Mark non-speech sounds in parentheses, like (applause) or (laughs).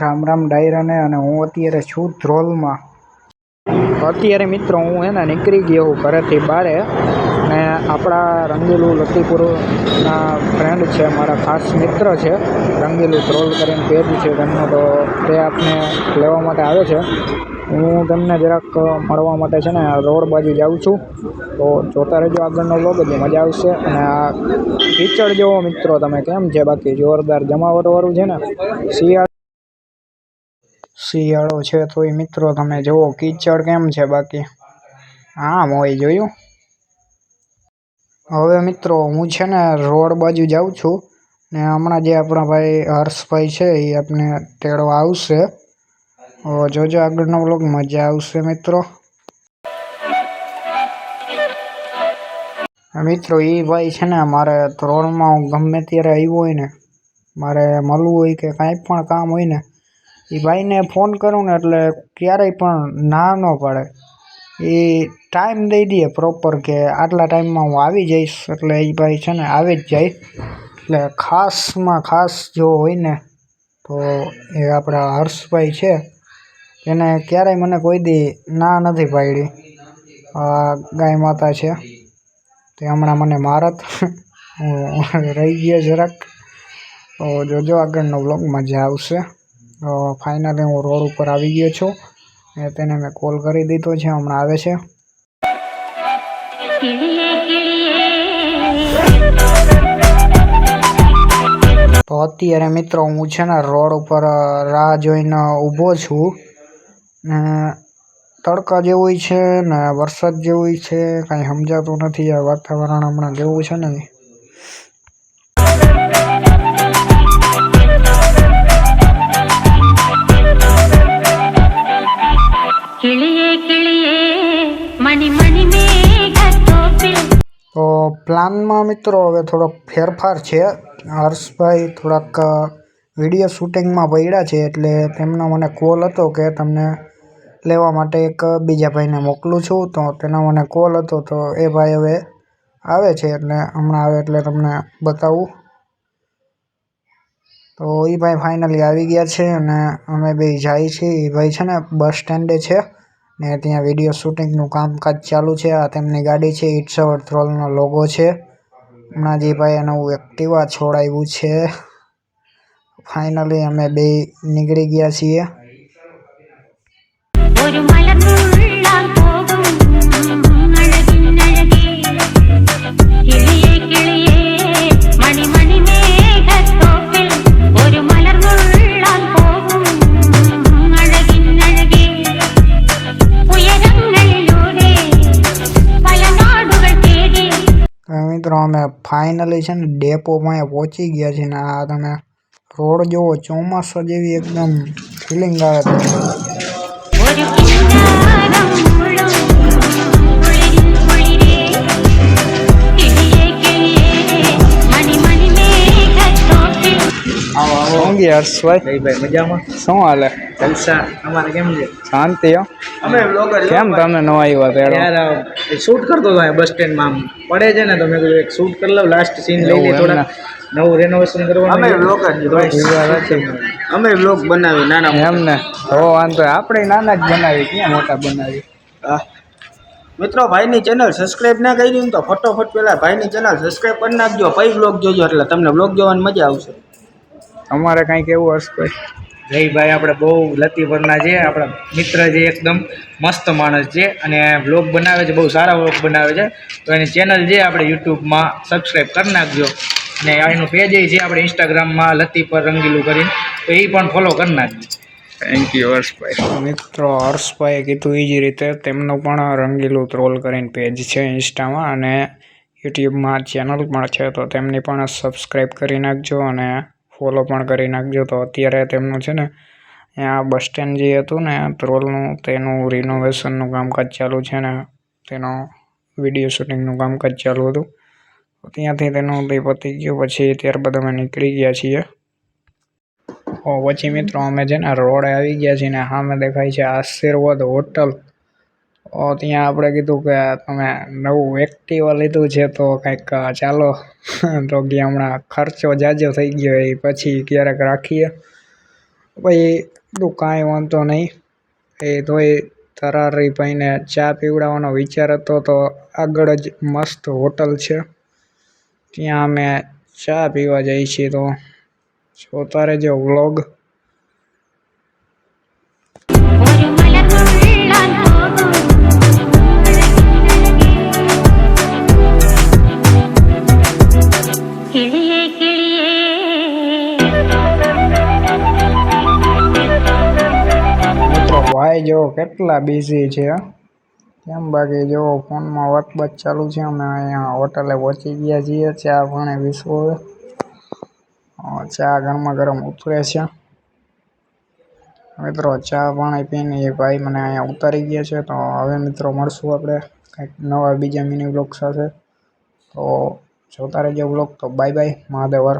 રામ રામ ડાયરાને અને હું અત્યારે છું ધ્રોલમાં. અત્યારે મિત્રો હું એને નીકળી ગયો હું ઘરેથી બારે ને આપણા રંગીલું લતીપુરના ફ્રેન્ડ છે, મારા ખાસ મિત્ર છે, રંગીલું ધ્રોલ કરીને પેજ છે તેમનો તો તે આપને લેવા માટે આવે છે. હું તમને જરાક મળવા માટે છે ને રોડ બાજુ જાઉં છું. તો જોતા રહેજો આગળનો વ્લોગ એટલે મજા આવશે. અને આ કીચડ જેવો મિત્રો તમે કેમ છે? બાકી જોરદાર જમાવટવાળું છે ને. શિયાળ શિયાળો છે તો એ મિત્રો તમે જુઓ કીચડ કેમ છે બાકી? આમ હોય જોયું. હવે મિત્રો હું છે ને રોડ બાજુ જાઉં છું. ને હમણાં જે આપણા ભાઈ હર્ષભાઈ છે એ આપણે તેડવા આવશે. જોજો આગળનો બ્લોગ મજા આવશે મિત્રો. મિત્રો એ ભાઈ છે ને, મારે ધોરણમાં હું ગમે ત્યારે આવ્યો હોય ને, મારે મળવું હોય કે કાંઈ પણ કામ હોય ને એ ભાઈને ફોન કરું ને એટલે ક્યારેય પણ ના ન પાડે. એ ટાઈમ દઈ દઈએ પ્રોપર કે આટલા ટાઈમમાં હું આવી જઈશ, એટલે એ ભાઈ છે ને, આવી જ જાય. એટલે ખાસમાં ખાસ જો હોય ને, તો એ આપણા હર્ષભાઈ છે. એને ક્યારેય મને કોઈ દી ના નથી પાડી. આ ગાય માતા છે. તે હમણાં મને મારત. હું રહી ગયો જરાક. તો જોજો આગળનો બ્લોગ મજા આવશે. ફાઇનલી હું રોડ ઉપર આવી ગયો છું. એ તેને મેં કોલ કરી દીધો છે. હમણાં આવે છે. તો અત્યારે મિત્રો હું છે ને રોડ ઉપર રાહ જોઈને ઊભો છું. ને તડકા જેવુંય છે ને વરસાદ જેવુંય છે કાંઈ સમજાતું નથી આ વાતાવરણ હમણાં જેવું છે ને? તો પ્લાનમાં મિત્રો હવે થોડોક ફેરફાર છે. હર્ષભાઈ થોડાક વીડિયો શૂટિંગમાં પડ્યા છે એટલે તેમનો મને કોલ હતો કે તમને લેવા માટે એક બીજા ભાઈને મોકલું છું. તો તેનો મને કોલ હતો, તો એ ભાઈ હવે આવે છે એટલે હમણાં આવે એટલે તમને બતાવું. તો એ ભાઈ ફાઇનલી આવી ગયા છે અને અમે બે જાય છીએ. એ ભાઈ છે ને બસ સ્ટેન્ડે છે ને ત્યાં વીડિયો શૂટિંગનું કામકાજ ચાલુ છે. આ તેમની ગાડી છે ઇટ્સ અવર થ્રોલનો લોગો છે. હમણાં જે ભાઈ નવું એક્ટિવા છોડાવ્યું છે. ફાઇનલી અમે બે નીકળી ગયા છીએ. મિત્રો અમે ફાઇનલી છે ને ડેપોમાં પહોંચી ગયા છીએ ને આ તમે રોડ જોવો ચોમાસા જેવી એકદમ ફિલિંગ આવે તમને ഒരു હર્ષભાઈ ભાઈ. મજામાં? શું હાલે? જલસા અમારે કેમ છે? શાંતિ હો. અમે બ્લોગર કેમ તમે નવા આવ્યા તેડો યાર શૂટ કરતો હતો બસ સ્ટેન્ડમાં આમ. પડે છે ને તો મેં કીધું એક શૂટ કરી લઉં લાસ્ટ સીન લઈ લઈ થોડા નવું રેનોવેશન કરવાનું અમે બ્લોગર અમે બ્લોગ બનાવી નાના એમ ને. હો વાંધો આપણે નાના જ બનાવી ક્યાં મોટા બનાવી હા. મિત્રો ભાઈની ચેનલ સબસ્ક્રાઈબ ના કરી ને તો ફટોફટ પેલા ભાઈની ચેનલ સબસ્ક્રાઈબ કરી નાખજો પછી બ્લોગ જોજો એટલે તમને બ્લોગ જોવાની મજા આવશે. અમારે કાંઈક એવું હર્ષભાઈ જયભાઈ આપણે બહુ લતીભરના છે આપણા મિત્ર છે એકદમ મસ્ત માણસ છે અને વ્લોગ બનાવે છે બહુ સારા વ્લોગ બનાવે છે. તો એની ચેનલ છે આપણે યુટ્યુબમાં સબસ્ક્રાઈબ કરી નાખજો. અને એનું પેજ છે આપણે ઇન્સ્ટાગ્રામમાં લતી પર રંગીલું કરીને તો એ પણ ફોલો કરી નાખજો. Thank you Harshbhai. મિત્રો હર્ષભાઈએ કીધું એ જ રીતે તેમનું પણ રંગીલું ટ્રોલ કરીને પેજ છે ઇન્સ્ટામાં અને યુટ્યુબમાં ચેનલ પણ છે તો તેમની પણ સબસ્ક્રાઈબ કરી નાખજો અને ફોલો પણ કરી નાખજો. તો અત્યારે તેમનું છે ને, અહીંયા બસ સ્ટેન્ડ જે હતું ને ટ્રોલનું તેનું રિનોવેશનનું કામકાજ ચાલુ છે ને, તેનો વીડિયો શૂટિંગનું કામકાજ ચાલુ હતું. ત્યાંથી તેનું તે પતી ગયું, પછી ત્યારબાદ અમે નીકળી ગયા છીએ. ઓ પછી મિત્રો અમે છે ને રોડે આવી ગયા છીએ ને સામે દેખાય છે આશીર્વાદ હોટલ. તો ત્યાં આપણે કીધું કે તમે નવું એક્ટિવા લીધું છે તો કંઈક ચાલો. (laughs) તો કે હમણાં ખર્ચો જાજો થઈ ગયો એ પછી ક્યારેક રાખીએ. પછી કીધું કાંઈ વાંધો નહીં. એ તોય તરારીભાઈને ચા પીવડાવવાનો વિચાર હતો તો આગળ જ મસ્ત હોટલ છે. ત્યાં અમે ચા પીવા જઈએ છીએ તો. જોતા રહેજો વ્લોગ கிளியே கிளியே ભાઈ જો કેટલા બિઝી છે કેમ બાકી જો ફોનમાં વાત બાત ચાલુ છે, અમે અહીંયા હોટલે પહોંચી ગયા છીએ, ચા ભણે વિશ્વો ચા ગરમા ગરમ ઉતરે છે. મિત્રો, ચા પાણી પીને એ ભાઈ મને અહીંયા ઉતારી ગયા છે, તો હવે મિત્રો મળશું આપણે. કંઈક નવા બીજા મિની બ્લોગ સાથે. તો જોતા રહેજો બ્લોગ તો બાય બાય મહાદેવર